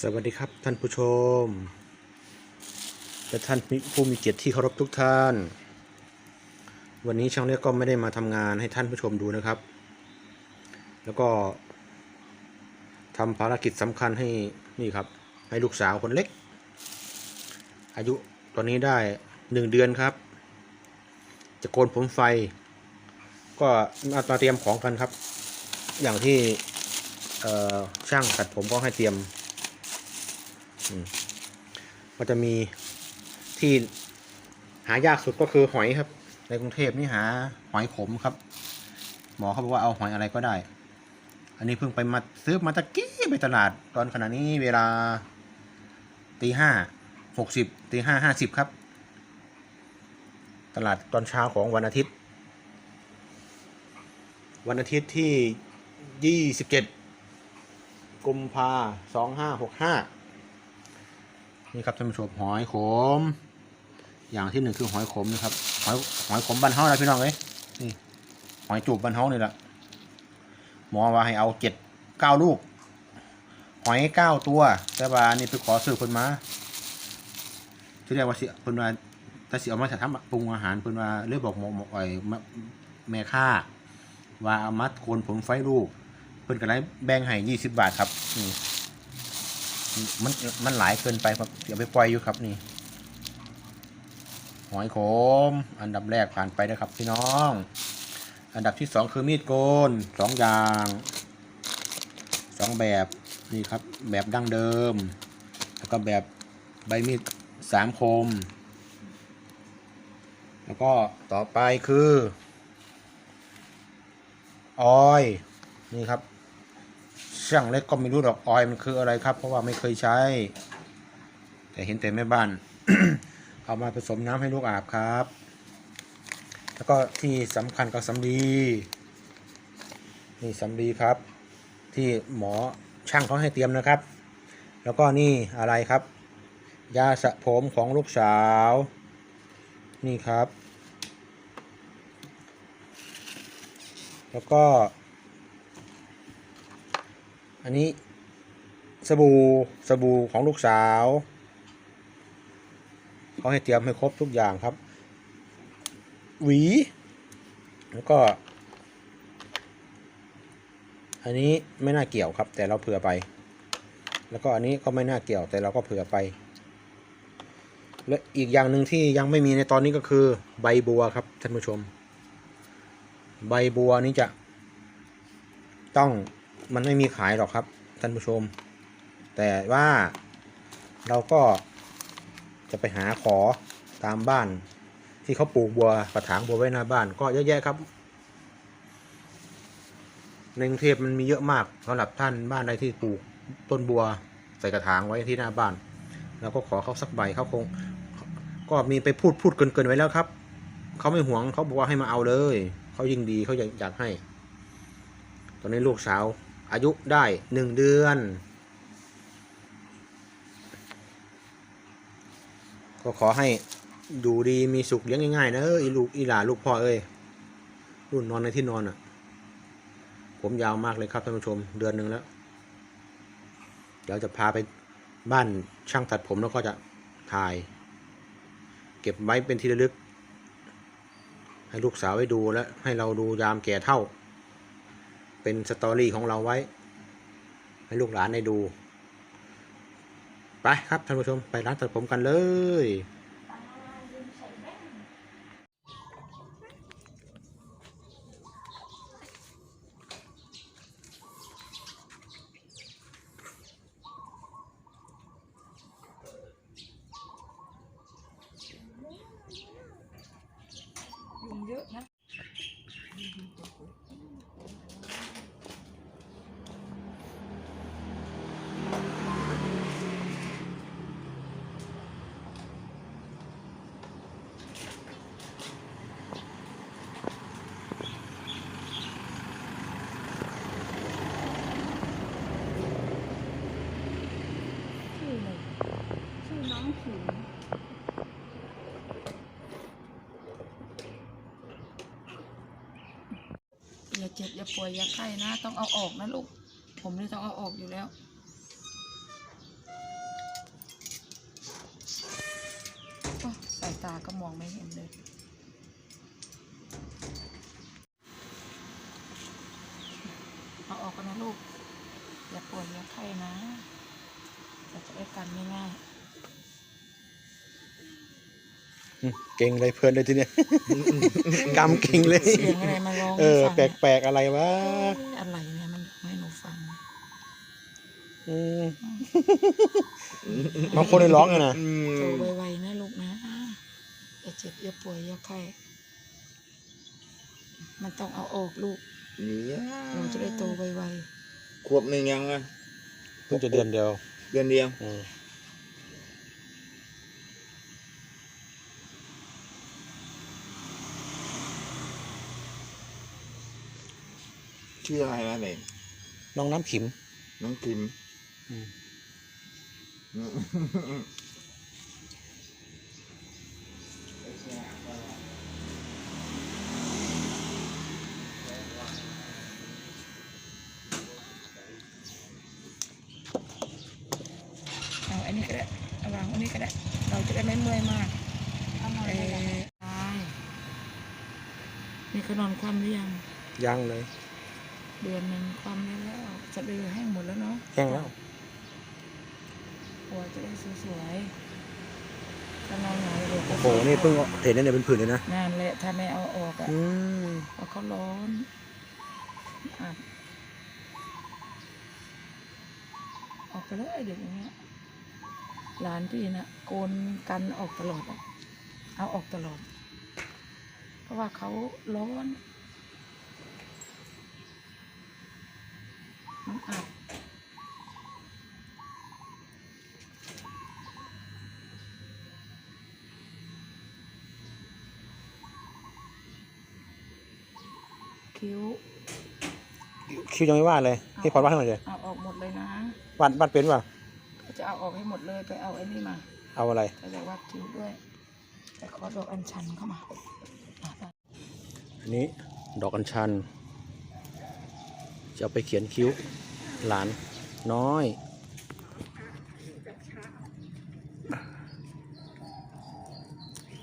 สวัสดีครับท่านผู้ชม และท่านผู้มีเกียรติที่เคารพทุกท่าน วันนี้ช่างเล็กก็ไม่ได้มาทำงานให้ท่านผู้ชมดูนะครับ แล้วก็ทำภารกิจสำคัญให้นี่ครับ ให้ลูกสาวคนเล็ก อายุตอนนี้ได้หนึ่งเดือนครับ จะโกนผมไฟ ก็มาเตรียมของกันครับ อย่างที่ช่างตัดผมก็ให้เตรียม ก็จะมีที่หายากสุดก็คือหอยครับ ในกรุงเทพนี่หาหอยขมครับ หมอเขาบอกว่าเอาหอยอะไรก็ได้ อันนี้เพิ่งไปมาซื้อมาตะกี้ไปตลาด ตอนขณะนี้เวลาตีห้าหกสิบตีห้าห้าสิบครับ ตลาดตอนเช้าของวันอาทิตย์ วันอาทิตย์ที่ยี่สิบเจ็ดกุมภาสองห้าหกห้า นี่ครับท่านผู้ชมหอยขม อย่างที่หนึ่งคือหอยขมนะครับ หอยหอยขมบันเฮานะพี่น้องเอ้ยนี่หอยจูบบันเฮานี่แหละหมอว่าให้เอาเจ็ดเก้าลูก หอยเก้าตัว แต่ว่านี่ไปขอซื้อคนมาที่เรียกว่าสิคนว่าแต่สิเอามาทำปรุงอาหารเพิ่นว่าเรียกบอกหมอหมอไอ้แม่ค่าว่าเอามัดโคนผงไฟลูกเพิ่นก็ได้แบ่งให้ยี่สิบบาทครับนี่ มันมันหลายเกินไปครับเดี๋ยวไปปล่อยอยู่ครับนี่ หอยโขม อันดับแรกผ่านไปนะครับพี่น้อง อันดับที่สองคือมีดโกนสองอย่างสองแบบนี่ครับ แบบดั้งเดิม แล้วก็แบบใบมีดสามคม แล้วก็ต่อไปคือ ออย นี่ครับ ช่างเล็กก็ไม่รู้ดอกออยมันคืออะไรครับ เพราะว่าไม่เคยใช้ แต่เห็นแต่แม่บ้าน เอามาผสมน้ำให้ลูกอาบครับ แล้วก็ที่สำคัญก็สำลีนี่สำลีครับ ที่หมอช่างเขาให้เตรียมนะครับ แล้วก็นี่อะไรครับ ยาสระผมของลูกสาว นี่ครับ แล้วก็ อันนี้สบู่สบู่ของลูกสาวเขาให้เตรียมให้ครบทุกอย่างครับ หวี แล้วก็ อันนี้ไม่น่าเกี่ยวครับ แต่เราเผื่อไป แล้วก็อันนี้ก็ไม่น่าเกี่ยวแต่เราก็เผื่อไป และอีกอย่างหนึ่งที่ยังไม่มีในตอนนี้ก็คือ ใบบัวครับท่านผู้ชม ใบบัวนี้จะต้อง มันไม่มีขายหรอกครับท่านผู้ชม แต่ว่าเราก็จะไปหาขอตามบ้าน ที่เขาปลูกบัวกระถางบัวไว้หน้าบ้าน ก็เยอะแยะครับในกรุงเทพมันมีเยอะมากสำหรับท่านบ้านใดที่ปลูกต้นบัวใส่กระถางไว้ที่หน้าบ้านเราก็ขอเขาสักใบเขาคง ก็มีไปพูดพูดเกินเกินๆไว้แล้วครับเขาไม่หวงเขาบอกว่าให้มาเอาเลยเขายิ่งดีเขาอยากอยากให้ ตอนนี้ลูกสาว อายุได้หนึ่งเดือน ก็ขอให้ดูดีมีสุขเลี้ยงง่ายๆนะเอออีลูกอีหลาลูกพ่อเอ้ยรุ่นนอนในที่นอนอะ ผมยาวมากเลยครับท่านผู้ชมเดือนหนึ่งแล้ว เดี๋ยวจะพาไปบ้านช่างตัดผมแล้วก็จะถ่าย เก็บไว้เป็นที่ระลึก ให้ลูกสาวไว้ดูและให้เราดูยามแก่เท่า เป็นสตอรี่ของเราไว้ ให้ลูกหลานได้ดู ไปครับท่านผู้ชมไปร้านตัดผมกันเลย ยุงเยอะนะ เจ็บอย่าป่วยอย่าไข้นะ ต้องเอาออกนะลูก ผมนี่ต้องเอาออกอยู่แล้ว สายตาก็มองไม่เห็นเลยเอาออกกันนะลูก อย่าป่วยอย่าไข้นะเราจะได้กันง่ายๆ เก่งเลยเพลินเลยทีเนี้ยกำเก่งเลยๆเสียงอะไรมาร้องเออให้ฟังแปลกๆอะไรวะอะไรเนี่ยมันร้องให้หนูฟังอืมบางคนเลยร้องเลยนะโตไวๆนะลูกนะอย่าเจ็บอย่าป่วยอย่าไข้มันต้องเอาออกลูกเนี่ยหนูจะได้โตไวขวบหนึ่งยังอะเพิ่งจะเดือนเดียว เดือนเดียว อืม ชื่ออะไรนะเด็กน้องน้ำขิม น้องคิมอืมๆเอาอันนี้ก็ได้เอาวางอันนี้ก็ได้ เราจะได้ไม่เมื่อยมากเอามาเอเลยอใช่นี่เขานอนคว่ำหรือยังยังเลย เดือนหนึ่งคว่ำได้แล้วสะดือแห้งหมดแล้วเนาะแห้งแล้วหัวจะได้สวยๆถ้านอนหงายเดี๋ยวก็โอ้โหนี่เพิ่งเห็นนั่นเนี่ยเป็นผื่นเลยนะนั่นแหละถ้าไม่เอาออกอะอืมเพราะเขาร้อนอัดออกไปเลยเดี๋ยวนี้หลานพี่นะโกนกันออกตลอดอะเอาออกตลอด เพราะว่าเขาร้อนมัน อัดคิ้วคิวยังไม่ว่าเลยพี่พอดว่าให้หน่อยเลยเอาออกหมดเลยนะวัดวัดเป็นป่ะจะเอาออกให้หมดเลยไปเอาไอ้นี่มาเอาอะไรไปเลยวัดคิ้วด้วยไปขอดอกอัญชันเข้ามาอะไปอันนี้ดอกอัญชัน จะเอาไปเขียนคิ้ว หลานน้อย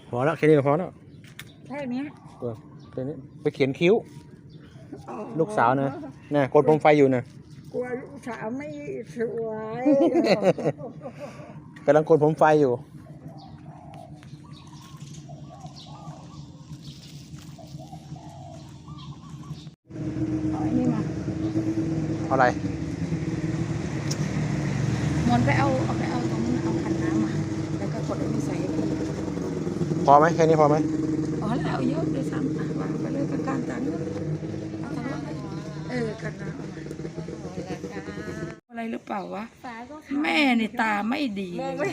พอแล้วแค่นี้ก็พอแล้วแค่เนี้ยเออแค่นี้ไปเขียนคิ้ว ลูกสาวนะน่ะกดผมไฟอยู่นะกลัวลูกสาวไม่สวยกำลังกดผมไฟอยู่เอาไอ้นี่มาเอาอะไร มวนไปเอาเอาไปเอาตรงนั้นเอาขันน้ำมาแล้วก็กดไอ้นี่ใส่ให้พี่พอไหมแค่นี้พอไหมอ๋อแล้วเอาเยอะด้วยซ้ำอะวางไปเลยกับการจานนู้นเอาทางนู้นเออกันน้ำเอามาอะไรหรือเปล่าวะฝาก็แม่นี่ตาไม่ดีเลย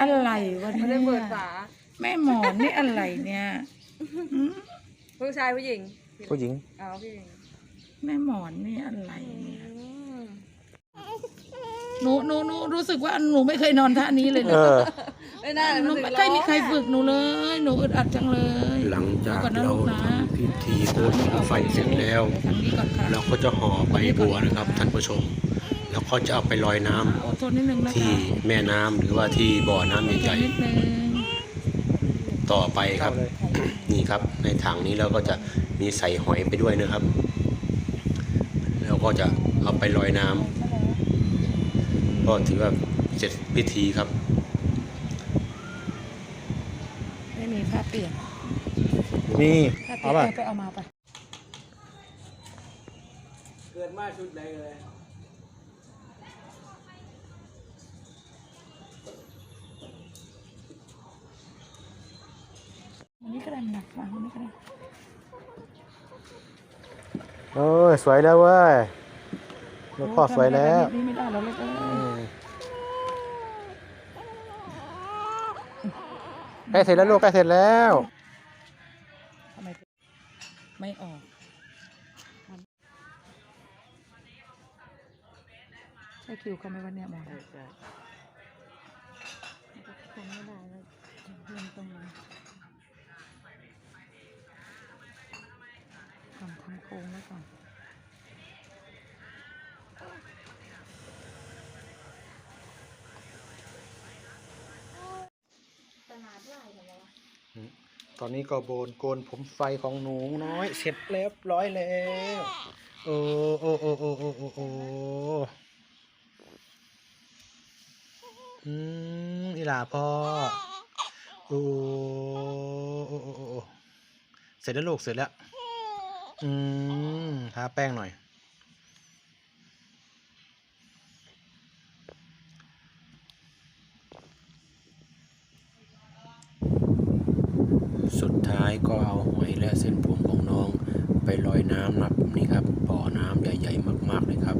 อะไรวะเนี่ยไม่ได้เปิดฝาแม่หมอนนี่อะไรเนี่ยหืมผู้ชายผู้หญิงผู้หญิงเอาผู้หญิงแม่หมอนนี่อะไรเนี่ย หนูหนูหนูรู้สึกว่าหนูไม่เคยนอนท่านี้เลยเอนะอ ไม่น่าเลยหนูนถึงไม่เคยมีใครฝึกหนูเลย หนูอึดอัดจังเลยหลังจากก่อนนะเราลูกนะทำพิธีโกนผมไฟเสร็จแล้ว ทางนี้ก่อนค่ะเราก็จะห่อใบบัวนะครับ ท่านผู้ชม แล้วก็จะเอาไปลอยน้ำอดทนนิดนึงนะคะที่แม่น้ำหรือว่าที่บ่อน้ำอดทใหญ่นนิดนึงๆต่อไปครับ นี่ครับ ในถังนี้เราก็จะมีใส่หอยไปด้วยนะครับ แล้วก็จะเอาไปลอยน้ำ ก็ถือว่าเสร็จพิธีครับ ไม่มีผ้าเปียกนี่ผ้าเปีเอายกป่ะเออไปเอามาไปเกิดมาชุดใดเลยวันนี้ก็ได้มันหนักมาวันนี้ก็ได้ โอ้ยสวยแล้วเว้ย ลูกพ่อสวยแล้ว นี่ไม่ได้แล้วลูกเอ้อืยมใกล้เสร็จแล้วลูกใกล้เสร็จแล้วทำไมไม่ออกใช่คิวเขาไหมวันเนี้ยหมอทำไม่ได้แล้วเพื่อนตรงนั้นทำทำโค้งไว้ก่อน ตลาดไหวเหรอวะตอนนี้ก็โบนโกนผมไฟของหนูน้อย เสร็จเรียบร้อยแล้วโอ้โอ้โอ้โอ้โอ้โอ้โอ้อืมอีหล่าพ่อโอ้โอ้โอ้โอ้โอ้เสร็จแล้วลูกเสร็จแล้ว อืมทาแป้งหน่อยายก็เอาหอยและเส้นผมของน้องไปลอยน้ำนับนี่ครับบ่อน้ำใหญ่ๆมากๆเลยครับ